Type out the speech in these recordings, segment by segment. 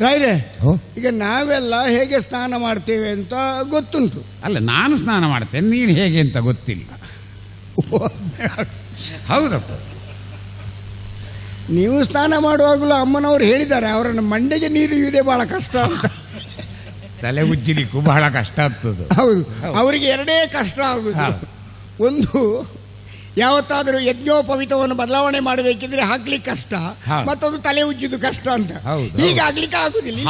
ರಾಯ್ರೆ. ಈಗ ನಾವೆಲ್ಲ ಹೇಗೆ ಸ್ನಾನ ಮಾಡ್ತೇವೆ ಅಂತ ಗೊತ್ತುಂಟು. ಅಲ್ಲ ನಾನು ಸ್ನಾನ ಮಾಡ್ತೇನೆ ನೀನು ಹೇಗೆ ಅಂತ ಗೊತ್ತಿಲ್ಲ. ಹೌದಪ್ಪ. ನೀವು ಸ್ನಾನ ಮಾಡುವಾಗಲೂ ಅಮ್ಮನವರು ಹೇಳಿದ್ದಾರೆ ಅವರನ್ನು ಮಂಡೆಗೆ ನೀರು ಇದೆ ಬಹಳ ಕಷ್ಟ ಅಂತ. ತಲೆ ಉಜ್ಜಿಲಿಕ್ಕೂ ಬಹಳ ಕಷ್ಟ ಆಗ್ತದೆ. ಹೌದು ಅವರಿಗೆ ಎರಡೇ ಕಷ್ಟ ಆಗುದು. ಒಂದು ಯಾವತ್ತಾದರೂ ಯಜ್ಞೋಪವಿತವನ್ನು ಬದಲಾವಣೆ ಮಾಡಬೇಕಿದ್ರೆ ಹಾಕ್ಲಿಕ್ಕೆ ಕಷ್ಟ. ಮತ್ತೊಂದು ತಲೆ ಉಜ್ಜುದು ಕಷ್ಟ ಅಂತ. ಈಗ ಹೌದು. ಆಗ್ಲಿಕ್ಕೆ ಆಗುದಿಲ್ಲ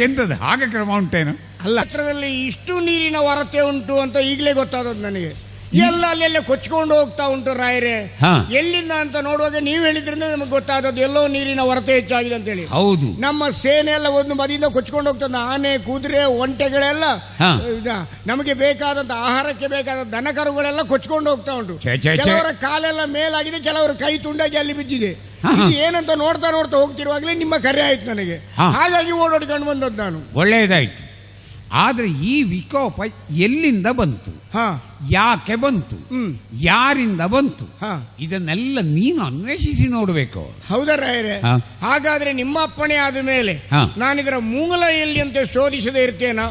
ಎಂತದ್ದು? ಹಾಗೆ ಕ್ರಮ ಉಂಟೇನು? ಅಲ್ಲ. ಹತ್ರದಲ್ಲಿ ಇಷ್ಟು ನೀರಿನ ವರತೆ ಉಂಟು ಅಂತ ಈಗಲೇ ಗೊತ್ತಾದದ್ದು ನನಗೆ. ಎಲ್ಲ ಅಲ್ಲೆಲ್ಲ ಕೊಚ್ಕೊಂಡು ಹೋಗ್ತಾ ಉಂಟು ರಾಯರೇ. ಹಾ. ಎಲ್ಲಿಂದ ಅಂತ ನೋಡುವಾಗ ನೀವು ಹೇಳಿದ್ರಿಂದ ನಮಗೆ ಗೊತ್ತಾದದ್ದು ಎಲ್ಲೋ ನೀರಿನ ಹೊರತೆ ಹೆಚ್ಚಾಗಿದೆ ಅಂತ ಹೇಳಿ ಹೌದು. ನಮ್ಮ ಸೇನೆ ಎಲ್ಲ ಒಂದು ಬದಿಯಿಂದ ಕೊಚ್ಕೊಂಡು ಹೋಗ್ತದೆ. ಆನೆ ಕುದುರೆ ಒಂಟೆಗಳೆಲ್ಲ ಹಾ. ಇದ- ನಮಗೆ ಬೇಕಾದಂತ ಆಹಾರಕ್ಕೆ ಬೇಕಾದ ದನಕರುಗಳೆಲ್ಲ ಕೊಚ್ಕೊಂಡು ಹೋಗ್ತಾ ಉಂಟು. ಛೆ, ಛೆ, ಛೆ. ಕೆಲವರ ಕಾಲೆಲ್ಲ ಮೇಲಾಗಿದೆ ಕೆಲವರ ಕೈ ತುಂಡಾಗಿ ಅಲ್ಲಿ ಬಿದ್ದಿದೆ. ಹಾ, ಹಾ. ಇದು ಏನಂತ ನೋಡ್ತಾ ನೋಡ್ತಾ ಹೋಗ್ತಿರುವಾಗಲೇ ನಿಮ್ಮ ಕರೆ ಆಯ್ತು ನನಗೆ. ಹಾ. ಹಾಗಾಗಿ ಓಡೋಡ್ಕೊಂಡು ಬಂದದ್ದು ನಾನು. ಒಳ್ಳೆಯದಾಯ್ತು. ಆದರೆ ಈ ವಿಕೋಪ ಎಲ್ಲಿಂದ ಬಂತು? ಹಾ. ಯಾಕೆ ಬಂತು? ಯಾರಿಂದ ಬಂತು? ಇದನ್ನೆಲ್ಲ ನೀನು ಅನ್ವೇಷಿಸಿ ನೋಡಬೇಕು. ಹೌದಾ ರಾಯರೇ? ಹಾಗಾದ್ರೆ ನಿಮ್ಮ ಅಪ್ಪಣೆ ಆದ ಮೇಲೆ. ನಾನಿದರ ಮೂಲ ಎಲ್ಲಿ ಅಂತ ಶೋಧಿಸದೆ ಇರ್ತೇನಾ?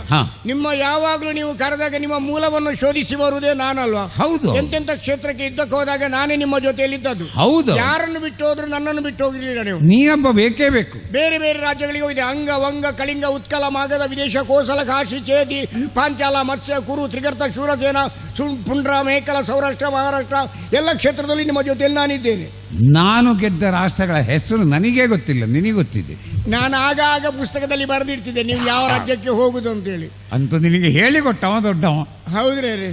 ನಿಮ್ಮ ಯಾವಾಗಲೂ ನೀವು ಕರೆದಾಗ ನಿಮ್ಮ ಮೂಲವನ್ನು ಶೋಧಿಸಿ ಬರುವುದೇ ನಾನಲ್ವಾ? ಹೌದು. ಎಂತೆಂತ ಕ್ಷೇತ್ರಕ್ಕೆ ಇದ್ದಕ್ಕೆ ಹೋದಾಗ ನಾನೇ ನಿಮ್ಮ ಜೊತೆಯಲ್ಲಿದ್ದದ್ದು. ಹೌದು. ಯಾರನ್ನು ಬಿಟ್ಟು ಹೋದ್ರು ನನ್ನನ್ನು ಬಿಟ್ಟು ಹೋಗಲಿಲ್ಲ ನೀವು? ನೀನೊಬ್ಬ ಬೇಕೇ ಬೇಕು. ಬೇರೆ ಬೇರೆ ರಾಜ್ಯಗಳಿಗೆ ಹೋಗಿದೆ ಅಂಗ ವಂಗ ಕಳಿಂಗ ಉತ್ಕಲ ಮಾಗದ ವಿದೇಶ ಕೋಸಲ ಕಾಶಿ ಚೇತಿ ಪಾಂಚಾಲ ಮತ್ಸ್ಯ ಕುರು ತ್ರಿಗರ್ತ ಶೂರಸೇನ ಪುಂಡ್ರ ಮೇಕಲ ಸೌರಾಷ್ಟ್ರ ಮಹಾರಾಷ್ಟ್ರ ಎಲ್ಲ ಕ್ಷೇತ್ರದಲ್ಲಿ ನಿಮ್ಮ ಜೊತೆಯಲ್ಲಿ ನಾನಿದ್ದೇನೆ. ನಾನು ಗೆದ್ದ ರಾಷ್ಟ್ರಗಳ ಹೆಸರು ನನಗೇ ಗೊತ್ತಿಲ್ಲ ನಿನಗೆ ಗೊತ್ತಿದೆ. ನಾನು ಆಗಾಗ ಆಗ ಪುಸ್ತಕದಲ್ಲಿ ಬರೆದಿಡ್ತಿದ್ದೆ ನೀವು ಯಾವ ರಾಜ್ಯಕ್ಕೆ ಹೋಗುದು ಅಂತೇಳಿ. ಅಂತ ನಿನಗೆ ಹೇಳಿಕೊಟ್ಟವ ದೊಡ್ಡವ. ಹೌದ್ರೇ ರೀ?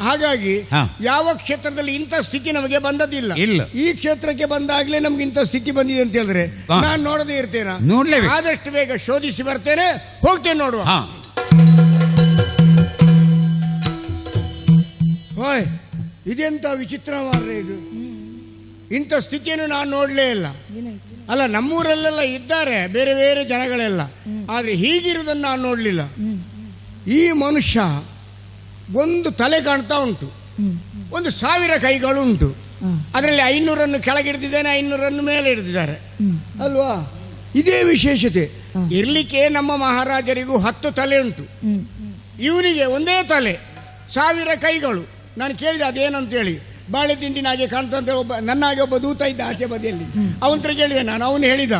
ಹಾಗಾಗಿ. ಯಾವ ಕ್ಷೇತ್ರದಲ್ಲಿ ಇಂಥ ಸ್ಥಿತಿ ನಮಗೆ ಬಂದದಿಲ್ಲ ಇಲ್ಲ. ಈ ಕ್ಷೇತ್ರಕ್ಕೆ ಬಂದಾಗಲೇ ನಮ್ಗೆ ಇಂಥ ಸ್ಥಿತಿ ಬಂದಿದೆ ಅಂತ ಹೇಳಿದ್ರೆ ನಾನು ನೋಡದೇ ಇರ್ತೇನೆ. ಆದಷ್ಟು ಬೇಗ ಶೋಧಿಸಿ ಬರ್ತೇನೆ ಹೋಗ್ತೇನೆ ನೋಡುವ. ಓಯ್ ಇದೆಂತ ವಿಚಿತ್ರ ಮಾರ್ರೆ ಇದು ಇಂಥ ಸ್ಥಿತಿಯನ್ನು ನಾನು ನೋಡಲೇ ಇಲ್ಲ. ಅಲ್ಲ ನಮ್ಮೂರಲ್ಲೆಲ್ಲ ಇದ್ದಾರೆ ಬೇರೆ ಬೇರೆ ಜನಗಳೆಲ್ಲ. ಆದರೆ ಹೀಗಿರುವುದನ್ನು ನಾನು ನೋಡಲಿಲ್ಲ. ಈ ಮನುಷ್ಯ ಒಂದು ತಲೆ ಕಾಣ್ತಾ ಉಂಟು. ಒಂದು ಸಾವಿರ ಕೈಗಳು ಉಂಟು. ಅದರಲ್ಲಿ ಐನೂರನ್ನು ಕೆಳಗಿಡ್ದಿದ್ದೇನೆ ಐನೂರನ್ನು ಮೇಲೆ ಹಿಡಿದಿದ್ದಾರೆ. ಅಲ್ವಾ? ಇದೇ ವಿಶೇಷತೆ. ಇರಲಿಕ್ಕೆ ನಮ್ಮ ಮಹಾರಾಜರಿಗೂ ಹತ್ತು ತಲೆ ಉಂಟು. ಇವನಿಗೆ ಒಂದೇ ತಲೆ ಸಾವಿರ ಕೈಗಳು. ನಾನು ಕೇಳಿದೆ ಅದೇನಂತೇಳಿ ಬಾಳೆ ತಿಂಡಿನ ಹಾಗೆ ಕಾಣ್ತಂತೆ ಒಬ್ಬ ನನ್ನ ಹಾಗೆ ಒಬ್ಬ ದೂತ ಇದ್ದ ಆಚೆ ಬದಿಯಲ್ಲಿ. ಅವನತ್ರ ಕೇಳಿದೆ ನಾನು ಅವನು ಹೇಳಿದ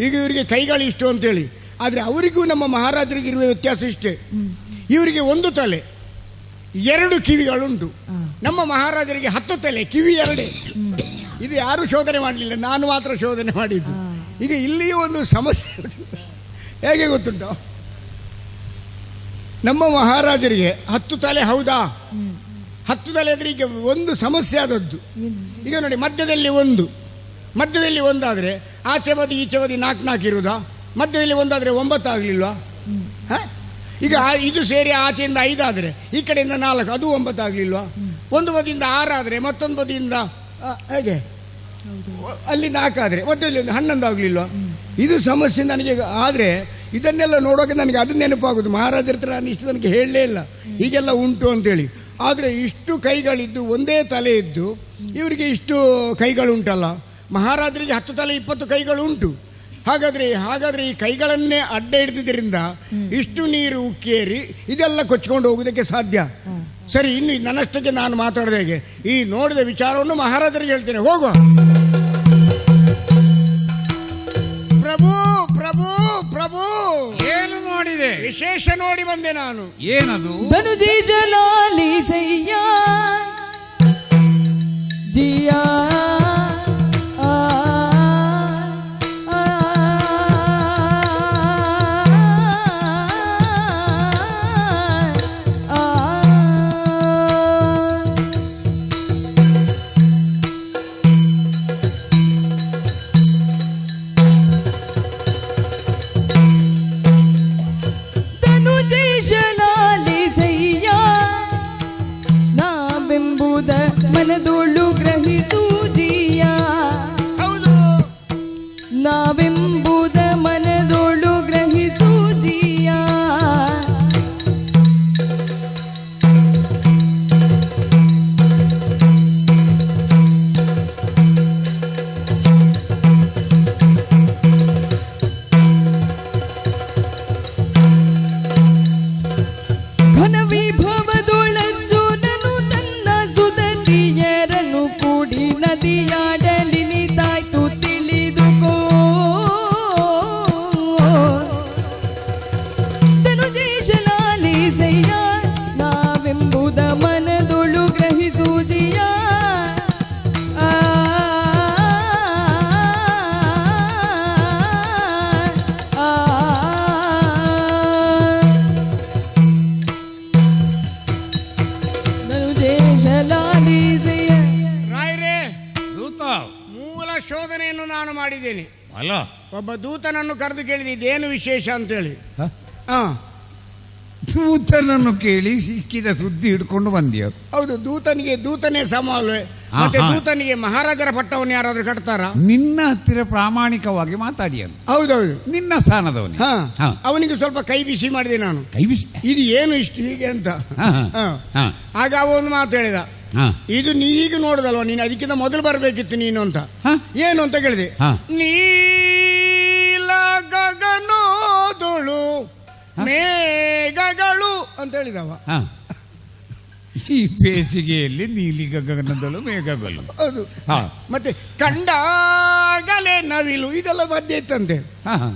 ಈಗ ಇವರಿಗೆ ಕೈಗಳು ಇಷ್ಟು ಅಂತೇಳಿ. ಆದರೆ ಅವರಿಗೂ ನಮ್ಮ ಮಹಾರಾಜರಿಗೆ ಇರುವ ವ್ಯತ್ಯಾಸ ಇಷ್ಟೇ. ಇವರಿಗೆ ಒಂದು ತಲೆ ಎರಡು ಕಿವಿಗಳುಂಟು. ನಮ್ಮ ಮಹಾರಾಜರಿಗೆ ಹತ್ತು ತಲೆ ಕಿವಿ ಎರಡೇ. ಇದು ಯಾರು ಶೋಧನೆ ಮಾಡಲಿಲ್ಲ ನಾನು ಮಾತ್ರ ಶೋಧನೆ ಮಾಡಿದ್ದು. ಈಗ ಇಲ್ಲಿಯೂ ಒಂದು ಸಮಸ್ಯೆ ಹೇಗೆ ಗೊತ್ತುಂಟು? ನಮ್ಮ ಮಹಾರಾಜರಿಗೆ ಹತ್ತು ತಲೆ ಹೌದಾ? ಹತ್ತು ತಲೆ ಅಂದ್ರೆ ಈಗ ಒಂದು ಸಮಸ್ಯೆ ಆದದ್ದು. ಈಗ ನೋಡಿ, ಮಧ್ಯದಲ್ಲಿ ಒಂದು. ಮಧ್ಯದಲ್ಲಿ ಒಂದಾದರೆ ಆಚೆ ಬದಿ, ಈಚೆ ಬದಿ ನಾಲ್ಕು ನಾಲ್ಕು ಇರುವುದಾ? ಮಧ್ಯದಲ್ಲಿ ಒಂದಾದರೆ ಒಂಬತ್ತು ಆಗಲಿಲ್ವಾ? ಈಗ ಇದು ಸೇರಿ ಆಚೆಯಿಂದ ಐದಾದರೆ ಈ ಕಡೆಯಿಂದ ನಾಲ್ಕು, ಅದು ಒಂಬತ್ತು ಆಗಲಿಲ್ವಾ? ಒಂದು ಬದಿಯಿಂದ ಆರಾದರೆ ಮತ್ತೊಂದು ಬದಿಯಿಂದ ಹೇಗೆ? ಅಲ್ಲಿ ನಾಲ್ಕು ಆದರೆ ಇಲ್ಲಿ ಒಂದು ಹನ್ನೊಂದು ಆಗಲಿಲ್ವಾ? ಇದು ಸಮಸ್ಯೆ ನನಗೆ, ಆದರೆ ಇದನ್ನೆಲ್ಲ ನೋಡೋಕೆ ನನಗೆ ಅದು ನೆನಪಾಗೋದು ಮಹಾರಾಜರ ಹತ್ರ ನಾನು ಇಷ್ಟು ನನಗೆ ಹೇಳಲೇ ಇಲ್ಲ. ಹೀಗೆಲ್ಲ ಉಂಟು ಅಂತೇಳಿ. ಆದರೆ ಇಷ್ಟು ಕೈಗಳಿದ್ದು ಒಂದೇ ತಲೆ ಇದ್ದು ಇವರಿಗೆ ಇಷ್ಟು ಕೈಗಳುಂಟಲ್ಲ. ಮಹಾರಾಜರಿಗೆ ಹತ್ತು ತಲೆ ಇಪ್ಪತ್ತು ಕೈಗಳು ಉಂಟು ಹಾಗಾದ್ರೆ ಹಾಗಾದ್ರೆ ಈ ಕೈಗಳನ್ನೇ ಅಡ್ಡ ಹಿಡಿದಿದ್ದರಿಂದ ಇಷ್ಟು ನೀರು ಉಕ್ಕೇರಿ ಇದೆಲ್ಲ ಕೊಚ್ಕೊಂಡು ಹೋಗೋದಕ್ಕೆ ಸಾಧ್ಯ. ಸರಿ ಇನ್ನು ನನ್ನಷ್ಟಕ್ಕೆ ನಾನು ಮಾತಾಡಿದ ಹೇಗೆ? ಈ ನೋಡಿದ ವಿಚಾರವನ್ನು ಮಹಾರಾಜರಿಗೆ ಹೇಳ್ತೇನೆ. ಹೋಗುವ. ಬಂದಿದೆ ವಿಶೇಷ ನೋಡಿ ಬಂದೆ ನಾನು ಏನದು ಧನುಜಿ ಜಲಾಲಿ ಜಯ್ಯ ಜಿಯಾ ಮನದೊಳು ದೂತ ಮೂಲ ಶೋಧನೆಯನ್ನು ನಾನು ಮಾಡಿದ್ದೇನೆ. ಅಲ್ಲ. ಒಬ್ಬ ದೂತನನ್ನು ಕರೆದು ಕೇಳಿದೆ ಇದೇನು ವಿಶೇಷ ಅಂತೇಳಿ. ಆ. ದೂತನನ್ನು ಕೇಳಿ ಸಿಕ್ಕಿದ ಸುದ್ದಿ ಹಿಡ್ಕೊಂಡು ಬಂದಿಯ ಹೌದು ದೂತನಿಗೆ ದೂತನೇ ಸಮಲ್ವೇ ಮತ್ತೆ. ದೂತನಿಗೆ ಮಹಾರಾಜರ ಪಟ್ಟವನ್ನು ಯಾರಾದ್ರೂ ಕಟ್ತಾರ? ನಿನ್ನ ಹತ್ತಿರ ಪ್ರಾಮಾಣಿಕವಾಗಿ ಮಾತಾಡಿಯನು ಹೌದೌದು. ನಿನ್ನ ಸ್ಥಾನದವನು. ಅವನಿಗೆ ಸ್ವಲ್ಪ ಕೈ ಬಿಸಿ ಮಾಡಿದೆ ನಾನು. ಕೈ ಬಿಸಿ? ಇದು ಏನು ಇಷ್ಟು ಹೀಗೆ ಅಂತ? ಆಗ ಅವನು ಮಾತು ಹೇಳಿದ. ಇದು ನೀ ಈಗ ನೋಡುದಲ್ವ? ನೀನು ಅದಕ್ಕಿಂತ ಮೊದಲು ಬರಬೇಕಿತ್ತು ನೀನು ಅಂತ. ಏನು ಅಂತ ಕೇಳಿದೆ. ನೀಲ ಗಗನೋದಳು ಮೇಘಗಳು ಅಂತ ಹೇಳಿದವ. ಹಾ. ಈ ಬೇಸಿಗೆಯಲ್ಲಿ ನೀಲಿ ಗಗನದಳು ಮೇಘಗಳು ಹೌದು ಹಾ. ಮತ್ತೆ ಕಂಡಾಗಲೇ ನವಿಲು ಇದೆಲ್ಲ ಪದ್ಯ ಇತ್ತಂತೆ.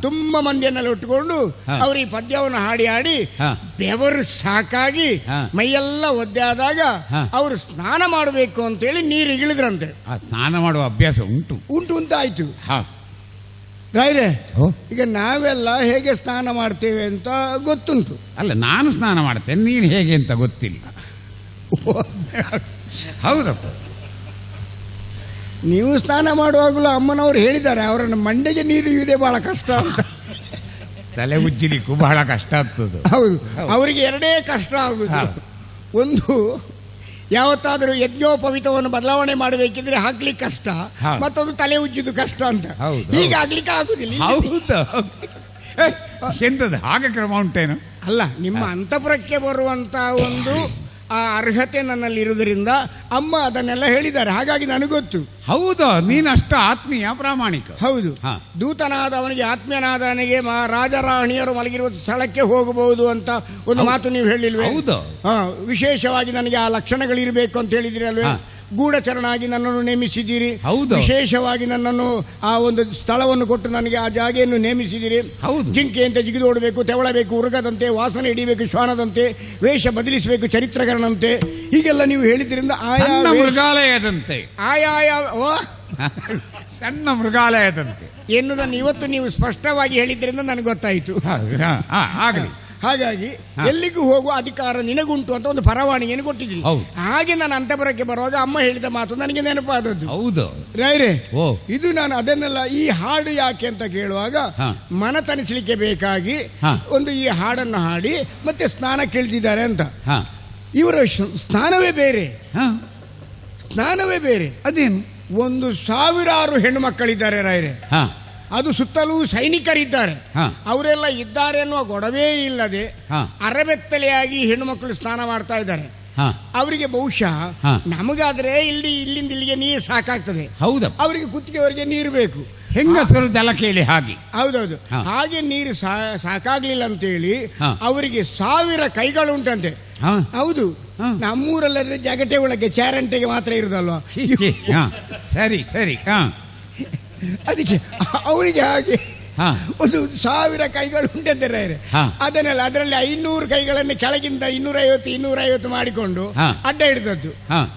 ತುಂಬಾ ಮಂದಿಯನ್ನೆಲ್ಲ ಉಟ್ಕೊಂಡು ಅವರು ಈ ಪದ್ಯವನ್ನು ಹಾಡಿ ಹಾಡಿ. ಬೆವರು ಸಾಕಾಗಿ. ಮೈಯೆಲ್ಲ ಒದ್ದೆ ಆದಾಗ. ಅವರು ಸ್ನಾನ ಮಾಡಬೇಕು ಅಂತೇಳಿ ನೀರು ಇಳಿದ್ರಂತೆ ಆ ಸ್ನಾನ ಮಾಡುವ ಅಭ್ಯಾಸ ಉಂಟು ಉಂಟು ಅಂತ ಆಯ್ತು ಹಾ. ರಾಯ್ರೆ ಈಗ ನಾವೆಲ್ಲ ಹೇಗೆ ಸ್ನಾನ ಮಾಡ್ತೇವೆ ಅಂತ ಗೊತ್ತುಂಟು ಅಲ್ಲ ನಾನು ಸ್ನಾನ ಮಾಡ್ತೇನೆ ನೀನು ಹೇಗೆ ಅಂತ ಗೊತ್ತಿಲ್ಲ ಹೌದಪ್ಪ. ನೀವು ಸ್ನಾನ ಮಾಡುವಾಗಲೂ ಅಮ್ಮನವರು ಹೇಳಿದ್ದಾರೆ ಅವರನ್ನು ಮಂಡೆಗೆ ನೀರು ಇದೆ ಬಹಳ ಕಷ್ಟ ಅಂತ. ತಲೆ ಉಜ್ಜಲಿಕ್ಕೂ ಬಹಳ ಕಷ್ಟ ಆಗ್ತದೆ. ಹೌದು. ಅವರಿಗೆ ಎರಡೇ ಕಷ್ಟ ಆಗುದು ಒಂದು ಯಾವತ್ತಾದರೂ ಯಜ್ಞೋಪವಿತವನ್ನು ಬದಲಾವಣೆ ಮಾಡಬೇಕಿದ್ರೆ ಹಾಕ್ಲಿಕ್ಕೆ ಕಷ್ಟ. ಮತ್ತೊಂದು ತಲೆ ಉಜ್ಜುದು ಕಷ್ಟ ಅಂತ. ಈಗ. ಆಗ್ಲಿಕ್ಕೆ ಆಗುದಿಲ್ಲ. ಹೌದು ಏ, ಎಂತದು ಹಾಗೆ ಕ್ರಮ ಉಂಟೇನು? ಅಲ್ಲ ನಿಮ್ಮ ಅಂತಪುರಕ್ಕೆ ಬರುವಂತ ಒಂದು ಆ ಅರ್ಹತೆ ನನ್ನಲ್ಲಿ ಇರುವುದರಿಂದ ಅಮ್ಮ ಅದನ್ನೆಲ್ಲ ಹೇಳಿದ್ದಾರೆ. ಹಾಗಾಗಿ ನನಗೊತ್ತು. ಹೌದು ನೀನು ಅಷ್ಟು ಆತ್ಮೀಯ ಪ್ರಾಮಾಣಿಕ. ಹೌದು. ದೂತನಾದ ದೂತನಾದವನಿಗೆ ಆತ್ಮೀಯನಾದವನಿಗೆ ರಾಜರಾಣಿಯರು ಮಲಗಿರುವ ಸ್ಥಳಕ್ಕೆ ಹೋಗಬಹುದು ಅಂತ ಒಂದು ಮಾತು ನೀವು ಹೇಳಿಲ್ವೇ? ಹೌದು. ಹಾ, ವಿಶೇಷವಾಗಿ ನನಗೆ ಆ ಲಕ್ಷಣಗಳಿರಬೇಕು ಅಂತ ಹೇಳಿದಿರಿ ಅಲ್ವೇ ಹಾ. ಗೂಢಚರನಾಗಿ ನನ್ನನ್ನು ನೇಮಿಸಿದ್ದೀರಿ. ಹೌದು. ವಿಶೇಷವಾಗಿ ನನ್ನನ್ನು ಆ ಒಂದು ಸ್ಥಳವನ್ನು ಕೊಟ್ಟು ನನಗೆ ಆ ಜಾಗೆಯನ್ನು ನೇಮಿಸಿದ್ದೀರಿ. ಹೌದು. ಜಿಂಕೆಯಂತೆ ಜಿಗಿದೋಡಬೇಕು ತೆವಳಬೇಕು ಉರುಗದಂತೆ ವಾಸನೆ ಹಿಡಿಬೇಕು ಶ್ವಾನದಂತೆ ವೇಷ ಬದಲಿಸಬೇಕು ಚರಿತ್ರಕರಣಂತೆ ಹೀಗೆಲ್ಲ ನೀವು ಹೇಳಿದ್ರಿಂದ ಆಯಾ ಮೃಗಾಲಯದಂತೆ. ಆಯಾಯ ಓ! ಸಣ್ಣ ಮೃಗಾಲಯದಂತೆ. ಎನ್ನುವುದನ್ನು ಇವತ್ತು ನೀವು ಸ್ಪಷ್ಟವಾಗಿ ಹೇಳಿದ್ರಿಂದ ನನಗೆ ಗೊತ್ತಾಯಿತು. ಆಗಲಿ. ಹಾಗಾಗಿ. ಎಲ್ಲಿಗೂ ಹೋಗುವ ಅಧಿಕಾರ ನಿನಗುಂಟು ಅಂತ ಒಂದು ಪರವಾನಿಗೆಯನ್ನು ಕೊಟ್ಟಿದ್ದೀನಿ. ಹಾಗೆ ನಾನು ಅಂತಪುರಕ್ಕೆ ಬರುವಾಗ ಅಮ್ಮ ಹೇಳಿದ ಮಾತು ನನಗೆ ನೆನಪಾದದ್ದು. ಹೌದು. ರೈರೇ ಇದು ನಾನು ಅದನ್ನೆಲ್ಲ ಈ ಹಾಡು ಯಾಕೆ ಅಂತ ಕೇಳುವಾಗ ಮನ ತನಿಸಲಿಕ್ಕೆ ಬೇಕಾಗಿ. ಒಂದು ಈ ಹಾಡನ್ನು ಹಾಡಿ ಮತ್ತೆ ಸ್ನಾನ ಕೇಳ್ತಿದ್ದಾರೆ ಅಂತ. ಹಾ. ಇವರ ಸ್ನಾನವೇ ಬೇರೆ. ಹಾ. ಸ್ನಾನವೇ ಬೇರೆ. ಅದೇನು? ಒಂದು ಸಾವಿರಾರು ಹೆಣ್ಣು ಮಕ್ಕಳಿದ್ದಾರೆ ರಾಯರೇ. ಹಾ. ಅದು ಸುತ್ತಲೂ ಸೈನಿಕರಿದ್ದಾರೆ. ಅವರೆಲ್ಲ ಇದ್ದಾರೆ ಅನ್ನುವ ಗೊಡವೇ ಇಲ್ಲದೆ ಅರಬೆತ್ತಲೆಯಾಗಿ ಹೆಣ್ಣು ಮಕ್ಕಳು ಸ್ನಾನ ಮಾಡ್ತಾ ಇದ್ದಾರೆ. ಅವರಿಗೆ ಬಹುಶಃ ನಮಗಾದ್ರೆ ಇಲ್ಲಿ ಇಲ್ಲಿಂದ ಇಲ್ಲಿಗೆ ನೀರು ಸಾಕಾಗ್ತದೆ. ಹೌದು. ಅವರಿಗೆ ಕುತ್ತಿಗೆವರೆಗೆ ನೀರು ಬೇಕು. ಹೆಂಗಸರು ದಲ ಕೇಳಿ ಹಾಗೆ. ಹೌದೌದು. ಹಾಗೆ ನೀರು ಸಾಕಾಗ್ಲಿಲ್ಲ ಅಂತೇಳಿ ಹೇಳಿ ಅವರಿಗೆ ಸಾವಿರ ಕೈಗಳುಂಟಂತೆ. ಹಾ. ಹೌದು. ನಮ್ಮೂರಲ್ಲಾದ್ರೆ ಜಗಟೆ ಒಳಗೆ ಚಾರಂಟೆಗೆ ಮಾತ್ರ ಇರುದಲ್ವಾ? ಸರಿ ಸರಿ. ಹಾ. ಅದಕ್ಕೆ ಅವರಿಗೆ ಹಾಗೆ ಒಂದು ಸಾವಿರ ಕೈಗಳು ಉಂಟಂತಾರೆ. ಅದನ್ನೆಲ್ಲ ಅದರಲ್ಲಿ ಐನೂರು ಕೈಗಳನ್ನು ಕೆಳಗಿಂದ ಇನ್ನೂರೈವತ್ತು ಇನ್ನೂರೈವತ್ತು ಮಾಡಿಕೊಂಡು ಅಡ್ಡ ಹಿಡಿದದ್ದು.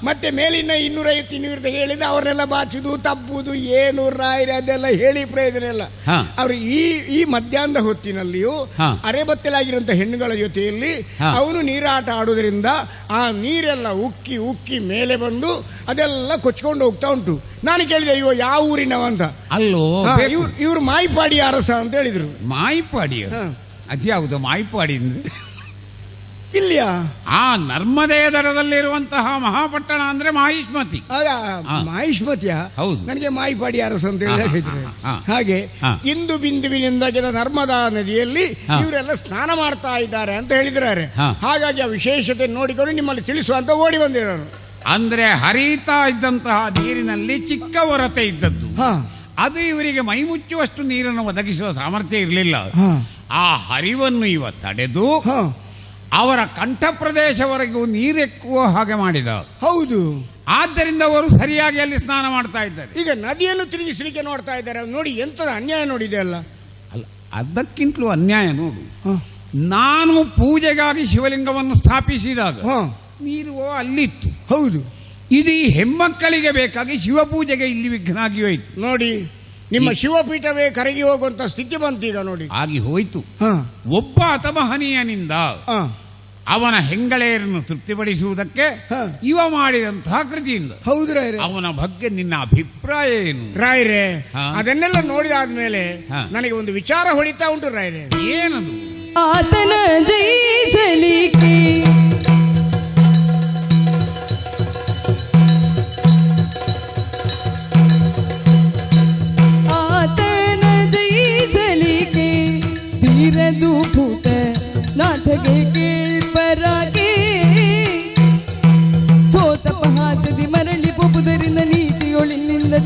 ಮತ್ತೆ ಮೇಲಿನ ಇನ್ನೂರೈವತ್ತು ಇನ್ನೂರ ಹೇಳಿದ ಅವರೆಲ್ಲ ಬಾಚುದು ತಪ್ಪುದು ಏನು ರಾಯರ ಅದೆಲ್ಲ ಹೇಳಿ ಪ್ರಯೋಜನ ಇಲ್ಲ. ಅವರು ಈ ಈ ಮಧ್ಯಾಹ್ನದ ಹೊತ್ತಿನಲ್ಲಿಯೂ ಅರೆಬತ್ತಲಾಗಿರುವಂತಹ ಅರೆಬತ್ತಲಾಗಿರುವಂತ ಹೆಣ್ಣುಗಳ ಜೊತೆಯಲ್ಲಿ ಅವನು ನೀರಾಟ ಆಡುವುದರಿಂದ ಆ ನೀರೆಲ್ಲ ಉಕ್ಕಿ ಉಕ್ಕಿ ಮೇಲೆ ಬಂದು ಅದೆಲ್ಲ ಕೊಚ್ಕೊಂಡು ಹೋಗ್ತಾ ಉಂಟು. ನಾನು ಕೇಳಿದೆ ಅಯ್ಯೋ ಯಾವ ಊರಿನವ ಅಂತ? ಅಲ್ಲೋ. ಇವ್ರು ಇವ್ರು ಮಾಯಿಪಾಡಿ ಅರಸ ಅಂತ ಹೇಳಿದ್ರು. ಮಾಯಿಪಾಡಿ. ಅದ್ಯಾವುದು ಮಾಯಿಪಾಡಿ ಇಲ್ಲಿಯಾ? ಆ ನರ್ಮದೇ ದರದಲ್ಲಿರುವಂತಹ ಮಹಾಪಟ್ಟಣ ಅಂದ್ರೆ ಮಾಹಿಷ್ಮತಿ. ಮಹಿಷ್ಮತಿಯ? ಹೌದು. ನನಗೆ ಮಾಯಿಪಾಡಿ ಅರಸ ಅಂತ ಹೇಳಿ ಹೇಳಿದ್ರು. ಹಾಗೆ. ಇಂದು ಬಿಂದುವಿನಿಂದ ನರ್ಮದಾ ನದಿಯಲ್ಲಿ ಇವರೆಲ್ಲ ಸ್ನಾನ ಮಾಡ್ತಾ ಇದ್ದಾರೆ ಅಂತ ಹೇಳಿದ್ದಾರೆ. ಹಾಗಾಗಿ ಆ ವಿಶೇಷತೆ ನೋಡಿಕೊಂಡು ನಿಮ್ಮಲ್ಲಿ ತಿಳಿಸುವಂತ ಓಡಿ ಬಂದೆ ನಾನು ಅಂದ್ರೆ ಹರಿತಾ ಇದ್ದಂತಹ ನೀರಿನಲ್ಲಿ ಚಿಕ್ಕ ಹೊರತೆ ಇದ್ದದ್ದು. ಅದು ಇವರಿಗೆ ಮೈ ಮುಚ್ಚುವಷ್ಟು ನೀರನ್ನು ಒದಗಿಸುವ ಸಾಮರ್ಥ್ಯ ಇರಲಿಲ್ಲ. ಆ ಹರಿವನ್ನು ಇವ ತಡೆದು ಅವರ ಕಂಠ ಪ್ರದೇಶವರೆಗೂ ನೀರೆಕ್ಕುವ ಹಾಗೆ ಮಾಡಿದ. ಹೌದು. ಆದ್ದರಿಂದ ಅವರು ಸರಿಯಾಗಿ ಅಲ್ಲಿ ಸ್ನಾನ ಮಾಡ್ತಾ ಇದ್ದಾರೆ. ಈಗ ನದಿಯನ್ನು ತಿರುಗಿಸಲಿಕ್ಕೆ ನೋಡ್ತಾ ಇದ್ದಾರೆ. ನೋಡಿ ಎಂತದ ಅನ್ಯಾಯ ನೋಡಿದೆ ಅಲ್ಲ. ಅಲ್ಲ ಅದಕ್ಕಿಂತಲೂ ಅನ್ಯಾಯ ನೋಡು. ನಾನು ಪೂಜೆಗಾಗಿ ಶಿವಲಿಂಗವನ್ನು ಸ್ಥಾಪಿಸಿದಾಗ ನೀರು ಅಲ್ಲಿತ್ತು ಹೌದು. ಇದು ಈ ಹೆಮ್ಮಕ್ಕಳಿಗೆ ಬೇಕಾಗಿ ಶಿವಪೂಜೆಗೆ ಇಲ್ಲಿ ವಿಘ್ನ ಆಗಿ ಹೋಯ್ತು ನೋಡಿ ನಿಮ್ಮ ಶಿವಪೀಠವೇ ಕರಗಿ ಹೋಗುವಂತ ಸ್ಥಿತಿ ಬಂತು ಈಗ ನೋಡಿ. ಆಗಿ ಹೋಯ್ತು. ಹಾ. ಒಬ್ಬ ಅತಮಹನೀಯನಿಂದ ಹಾ. ಅವನ ಹೆಂಗಳೆಯರನ್ನು ತೃಪ್ತಿಪಡಿಸುವುದಕ್ಕೆ ಹ. ಇವ ಮಾಡಿದಂತಹ ಕೃತಿಯಿಂದ. ಹೌದು ರಾಯರೇ. ಅವನ ಬಗ್ಗೆ ನಿನ್ನ ಅಭಿಪ್ರಾಯ ಏನು? ರಾಯರೇ ಹಾ. ಅದನ್ನೆಲ್ಲ ನೋಡಿದಾದ್ಮೇಲೆ ಮೇಲೆ ನನಗೆ ಒಂದು ವಿಚಾರ ಹೊಳಿತಾ ಉಂಟು ರಾಯರೇ. ಏನದು? ಆತನ ಜಯಿಸಲಿಕ್ಕೆ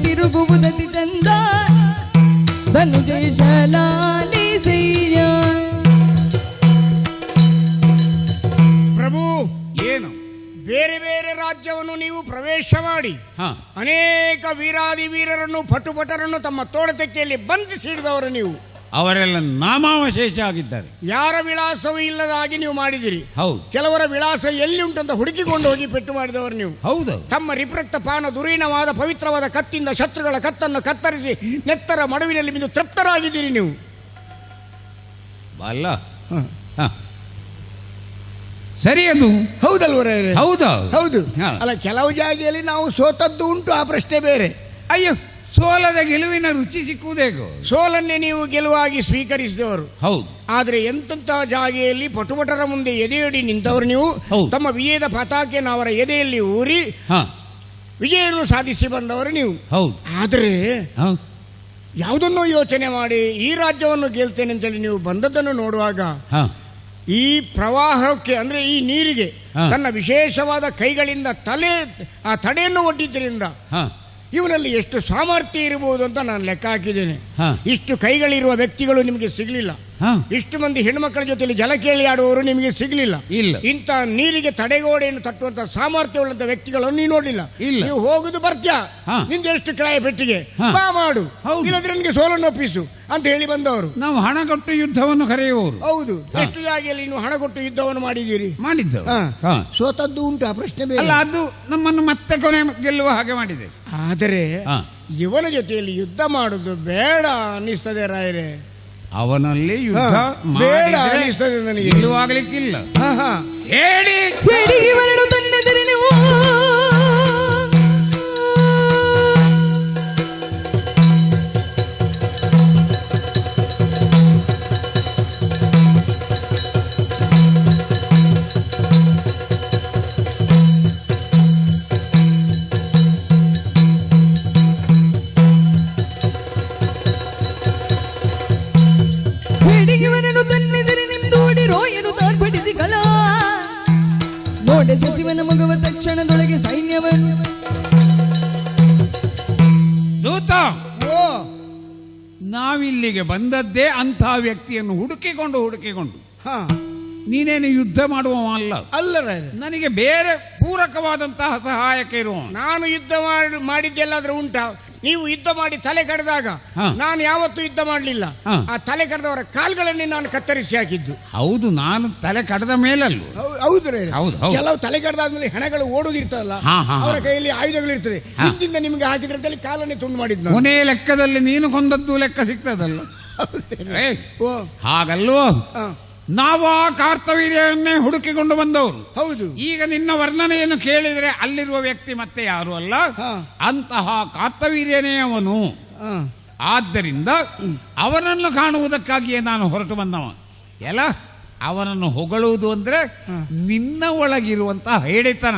ತಿರುಗುವುದತಿ ಚಂದ. ಧನುಜಯ ಶಲಾಲಿಸಯ್ಯ ಪ್ರಭು ಏನು? ಬೇರೆ ಬೇರೆ ರಾಜ್ಯವನ್ನು ನೀವು ಪ್ರವೇಶ ಮಾಡಿ. ಹ. ಅನೇಕ ವೀರಾದಿ ವೀರರನ್ನು ಪಟುಪಟರನ್ನು ತಮ್ಮ ತೋಳತೆಕೆಯಲ್ಲಿ ಬಂಧಿಸಿ ಹಿಡಿದವರು ನೀವು. ಅವರೆಲ್ಲ ನಾಮಾವಶೇಷ ಆಗಿದ್ದಾರೆ. ಯಾರ ವಿಳಾಸವೂ ಇಲ್ಲದಾಗಿ ನೀವು ಮಾಡಿದಿರಿ. ಹೌದು. ಕೆಲವರ ವಿಳಾಸ ಎಲ್ಲಿ ಉಂಟಂತ ಹುಡುಕಿಕೊಂಡು ಹೋಗಿ ಪೆಟ್ಟು ಮಾಡಿದವರು ನೀವು. ಹೌದು. ತಮ್ಮ ರಿಪ್ರಕ್ತ ಪಾನ ದುರೀಣವಾದ ಪವಿತ್ರವಾದ ಕತ್ತಿಂದ ಶತ್ರುಗಳ ಕತ್ತನ್ನು ಕತ್ತರಿಸಿ ನೆತ್ತರ ಮಡುವಿನಲ್ಲಿ ಬಿದ್ದು ತೃಪ್ತರಾಗಿದ್ದೀರಿ ನೀವು. ಅಲ್ಲ ಹ. ಸರಿ ಅದು. ಹೌದಲ್ವರೇ? ಹೌದು. ಹೌದು. ಅಲ್ಲ ಕೆಲವು ಜಾಗೆಯಲ್ಲಿ ನಾವು ಸೋತದ್ದು ಉಂಟು ಆ ಪ್ರಶ್ನೆ ಬೇರೆ. ಅಯ್ಯೋ. ಸೋಲದ ಗೆಲುವಿನ ರುಚಿ ಸಿಕ್ಕುವುದೇ ಸೋಲನ್ನೇ ನೀವು ಗೆಲುವಾಗಿ ಸ್ವೀಕರಿಸಿದವರು. ಹೌದು. ಆದರೆ ಎಂತಹ ಜಾಗೆಯಲ್ಲಿ ಪಟುಪಟರ ಮುಂದೆ ಎದೆಯಡಿ ನಿಂತವರು ನೀವು. ತಮ್ಮ ವಿಜಯದ ಪತಾಕೆಯನ್ನು ಅವರ ಎದೆಯಲ್ಲಿ ಊರಿ ಹ. ವಿಜಯವನ್ನು ಸಾಧಿಸಿ ಬಂದವರು ನೀವು. ಹೌದು. ಆದರೆ ಯಾವುದನ್ನು ಯಾವುದನ್ನೋ ಯೋಚನೆ ಮಾಡಿ ಈ ರಾಜ್ಯವನ್ನು ಗೆಲ್ತೇನೆ ಅಂತೇಳಿ ನೀವು ಬಂದದ್ದನ್ನು ನೋಡುವಾಗ ಹ. ಈ ಪ್ರವಾಹಕ್ಕೆ ಅಂದ್ರೆ ಈ ನೀರಿಗೆ ತನ್ನ ವಿಶೇಷವಾದ ಕೈಗಳಿಂದ ತಲೆ ಆ ತಡೆಯನ್ನು ಒಡ್ಡಿದ್ದರಿಂದ ಹ. ಇವನಲ್ಲಿ ಎಷ್ಟು ಸಾಮರ್ಥ್ಯ ಇರಬಹುದು ಅಂತ ನಾನು ಲೆಕ್ಕ ಹಾಕಿದ್ದೇನೆ. ಹ. ಇಷ್ಟು ಕೈಗಳಿರುವ ವ್ಯಕ್ತಿಗಳು ನಿಮಗೆ ಸಿಗಲಿಲ್ಲ. ಇಷ್ಟು ಮಂದಿ ಹೆಣ್ಮಕ್ಕಳ ಜೊತೆಲಿ ಜಲಕೇಳಿ ಆಡುವವರು ನಿಮಗೆ ಸಿಗಲಿಲ್ಲ. ಇಲ್ಲ. ಇಂಥ ನೀರಿಗೆ ತಡೆಗೋಡೆಯನ್ನು ತಟ್ಟುವಂತ ಸಾಮರ್ಥ್ಯವುಳ್ಳಂತ ವ್ಯಕ್ತಿಗಳನ್ನು ನೀವು ನೋಡಲಿಲ್ಲ. ಇಲ್ಲ. ನೀವು ಹೋಗುದು ಬರ್ತೀಯ. ನಿಂದ ಎಷ್ಟು ಕೆಳಯ ಪೆಟ್ಟಿಗೆ. ಬಾ ಮಾಡು. ಇಲ್ಲದ್ರೆ ನಿಮಗೆ ಸೋಲನ್ನು ಒಪ್ಪಿಸು ಅಂತ ಹೇಳಿ ಬಂದವರು. ನಾವು ಹಣ ಕೊಟ್ಟು ಯುದ್ಧವನ್ನು ಕರೆಯುವವರು. ಹೌದು. ಎಷ್ಟು ಜಾಗೆಯಲ್ಲಿ ನೀವು ಹಣ ಕೊಟ್ಟು ಯುದ್ಧವನ್ನು ಮಾಡಿದ್ದೀರಿ? ಮಾಡಿದ್ದು. ಸೋತದ್ದು ಉಂಟು? ಆ ಪ್ರಶ್ನೆ ಅಲ್ಲ ಅದು ನಮ್ಮನ್ನು ಮತ್ತೆ ಕೊನೆ ಗೆಲ್ಲುವ ಹಾಗೆ ಮಾಡಿದೆ. ಆದರೆ ಇವನ ಜೊತೆಯಲ್ಲಿ ಯುದ್ಧ ಮಾಡುದು ಬೇಡ ಅನ್ನಿಸ್ತದೆ ರಾಯರೇ. ಅವನಲ್ಲಿ ಯುದ್ಧ ಬೇಡ ಅನಿಸ್ತದೆ ನನಗೆ. ಹಾ ಹೇಳಿ. ವ್ಯಕ್ತಿಯನ್ನು ಹುಡುಕಿಕೊಂಡು ಹುಡುಕಿಕೊಂಡು ಹಾ ನೀನೇನು ಯುದ್ಧ ಮಾಡುವ ಅಲ್ಲ ಅಲ್ಲ ನನಗೆ ಬೇರೆ ಪೂರಕವಾದಂತಹ ಸಹಾಯಕ ಇರುವ ನಾನು ಯುದ್ಧ ಮಾಡಿ ಮಾಡಿದ್ದೆಲ್ಲಾದ್ರೂ ಉಂಟಾ ನೀವು ಯುದ್ಧ ಮಾಡಿ ತಲೆ ಕಡ್ದಾಗ. ನಾನು ಯಾವತ್ತೂ ಯುದ್ಧ ಮಾಡಲಿಲ್ಲ ಆ ತಲೆ ಕಡ್ದವರ ಕಾಲ್ಗಳನ್ನೇ ನಾನು ಕತ್ತರಿಸಿ ಹಾಕಿದ್ದು ಹೌದು ನಾನು ತಲೆ ಕಡದ ಮೇಲಲ್ಲ ಹೌದು. ಹೌದು. ಕೆಲವು ತಲೆ ಕಡ್ದಾದ್ಮೇಲೆ ಹೆಣಗಳು ಓಡುದಿರ್ತದಲ್ಲ. ಅವರ ಕೈಯಲ್ಲಿ ಆಯುಧಗಳು ಇರ್ತದೆ. ಹಿಂದಿಂದ ನಿಮಗೆ ಹಾಕಿದ್ರೆ ಕಾಲನ್ನೇ ತುಂಡು ಮಾಡಿದ್ದು. ಕೊನೆಯ ಲೆಕ್ಕದಲ್ಲಿ ನೀನು ಕೊಂದದ್ದು ಲೆಕ್ಕ ಸಿಗ್ತದಲ್ಲ ಹಾಗಲ್ವೋ. ನಾವು ಆ ಕಾರ್ತವೀರ್ಯವನ್ನೇ ಹುಡುಕಿಕೊಂಡು ಬಂದವರು. ಹೌದು. ಈಗ ನಿನ್ನ ವರ್ಣನೆಯನ್ನು ಕೇಳಿದರೆ ಅಲ್ಲಿರುವ ವ್ಯಕ್ತಿ ಮತ್ತೆ ಯಾರು ಅಲ್ಲ. ಅಂತಹ ಕಾರ್ತವೀರ್ಯನೇ ಅವನು. ಆದ್ದರಿಂದ ಅವನನ್ನು ಕಾಣುವುದಕ್ಕಾಗಿಯೇ ನಾನು ಹೊರಟು ಬಂದವ. ಎಲ್ಲ ಅವನನ್ನು ಹೊಗಳುವುದು ಅಂದ್ರೆ ನಿನ್ನ ಒಳಗಿರುವಂತಹ ಹೇಳಿತನ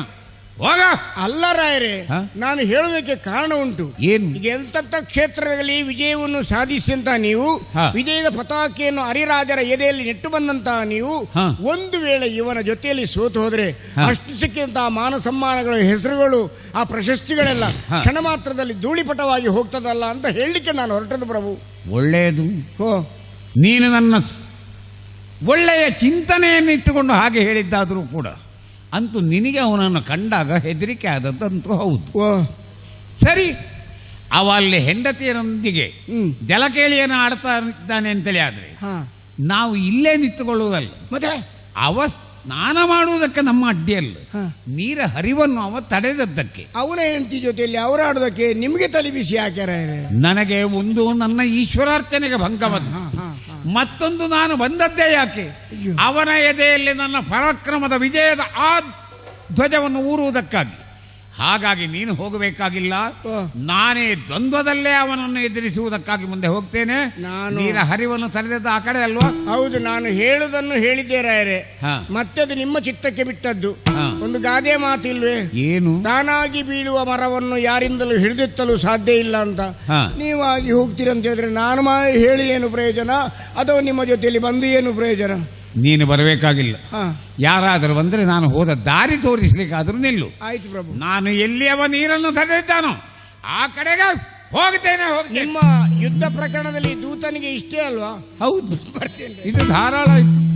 ಹೋಗ ಅಲ್ಲ ರಾಯರೇ ಹಾ? ನಾನು ಹೇಳೋದಕ್ಕೆ ಕಾರಣ ಉಂಟು ಏನು ಈಗ ಎಂತೆಂಥ ಕ್ಷೇತ್ರಗಳಲ್ಲಿ ವಿಜಯವನ್ನು ಸಾಧಿಸಿದಂತ ನೀವು ಹಾ. ವಿಜಯದ ಪತಾಕೆಯನ್ನು ಹರಿರಾಜರ ಎದೆಯಲ್ಲಿ ನೆಟ್ಟು ಬಂದಂತಹ ನೀವು ಹಾ. ಒಂದು ವೇಳೆ ಇವನ ಜೊತೆಯಲ್ಲಿ ಸೋತು ಹೋದ್ರೆ ಹಾ. ಅಷ್ಟು ಸಿಕ್ಕಿದಂತಹ ಮಾನ ಸಮ್ಮಾನಗಳ ಹೆಸರುಗಳು ಆ ಪ್ರಶಸ್ತಿಗಳೆಲ್ಲ ಹಾ. ಕ್ಷಣ ಮಾತ್ರದಲ್ಲಿ ಧೂಳಿಪಟವಾಗಿ ಹೋಗ್ತದಲ್ಲ ಅಂತ ಹೇಳಲಿಕ್ಕೆ ನಾನು ಹೊರಟದ್ದು ಪ್ರಭು ಒಳ್ಳೆಯದು ಹೋ ನೀನು ನನ್ನ ಸ್- ಒಳ್ಳೆಯ ಚಿಂತನೆಯನ್ನು ಇಟ್ಟುಕೊಂಡು ಹಾಗೆ ಹೇಳಿದ್ದಾದರೂ ಕೂಡ ಅಂತೂ ನಿನಗೆ ಅವನನ್ನು ಕಂಡಾಗ ಹೆದರಿಕೆ ಆದದ್ದಂತೂ ಹೌದು. ಸರಿ ಅವ ಅಲ್ಲಿ ಹೆಂಡತಿಯರೊಂದಿಗೆ ಜಲಕೇಳಿಯನ್ನು ಆಡ್ತಾ ಇದ್ದಾನೆ ಅಂತೇಳಿ ಆದರೆ ಹಾ. ನಾವು ಇಲ್ಲೇ ನಿಂತುಕೊಳ್ಳುವುದಲ್ಲ. ಮತ್ತೆ? ಅವ ಸ್ನಾನ ಮಾಡುವುದಕ್ಕೆ ನಮ್ಮ ಅಡ್ಡಿಯಲ್ಲ. ನೀರ ಹರಿವನ್ನು ಅವ ತಡೆದದ್ದಕ್ಕೆ. ಅವನ ಹೆಂಡತಿ ಜೊತೆಯಲ್ಲಿ ಅವರಾಡೋದಕ್ಕೆ ನಿಮಗೆ ತಲೆ ಬಿಸಿ ಹಾಕ್ಯಾರ ನನಗೆ ಒಂದು ನನ್ನ ಈಶ್ವರಾರ್ಚನೆಗೆ ಭಂಗವನ್ನು ಮತ್ತೊಂದು ನಾನು ಬಂದದ್ದೇ ಯಾಕೆ. ಅವನ ಎದೆಯಲ್ಲಿ ನನ್ನ ಪರಾಕ್ರಮದ ವಿಜಯದ ಆ ಧ್ವಜವನ್ನು ಊರುವುದಕ್ಕಾಗಿ. ಹಾಗಾಗಿ ನೀನು ಹೋಗಬೇಕಾಗಿಲ್ಲ. ನಾನೇ ದ್ವಂದ್ವದಲ್ಲೇ ಅವನನ್ನು ಎದುರಿಸುವುದಕ್ಕಾಗಿ ಮುಂದೆ ಹೋಗ್ತೇನೆ. ನಾನು- ನೀರ ಹರಿವನ್ನು ತಡೆದದ್ದು ಆ ಕಡೆ ಅಲ್ವಾ? ಹೌದು ನಾನು ಹೇಳುದನ್ನು ಹೇಳಿದ್ದೆ ರಾಯರೆ. ಮತ್ತೆ ಅದು ನಿಮ್ಮ ಚಿತ್ತಕ್ಕೆ ಬಿಟ್ಟದ್ದು. ಒಂದು ಗಾದೆ ಮಾತಿಲ್ವೇ? ಏನು? ತಾನಾಗಿ ಬೀಳುವ ಮರವನ್ನು ಯಾರಿಂದಲೂ ಹಿಡಿದೆತ್ತಲು ಸಾಧ್ಯ ಇಲ್ಲ ಅಂತ. ನೀವಾಗಿ ಹೋಗ್ತೀರಂತ ಹೇಳಿದ್ರೆ ನಾನು ಮಾ ಹೇಳಿ ಏನು ಪ್ರಯೋಜನ? ಅಥವಾ ನಿಮ್ಮ ಜೊತೆಯಲ್ಲಿ ಬಂದು ಏನು ಪ್ರಯೋಜನ? ನೀನು ಬರಬೇಕಾಗಿಲ್ಲ. ಯಾರಾದರೂ ಬಂದರೆ ನಾನು ಹೋದ ದಾರಿ ತೋರಿಸ್ಲಿಕ್ಕಾದ್ರೂ ನಿಲ್ಲು. ಆಯ್ತು ಪ್ರಭು. ನಾನು ಎಲ್ಲಿಯವ ನೀರನ್ನು ತಡೆದಿದ್ದಾನೋ ಆ ಕಡೆಗೆ ಹೋಗ್ತೇನೆ ನಿಮ್ಮ ಯುದ್ಧ ಪ್ರಕರಣದಲ್ಲಿ ದೂತನಿಗೆ ಇಷ್ಟೇ ಅಲ್ವಾ? ಹೌದು. ಇದು ಧಾರಾಳ ಆಯ್ತು.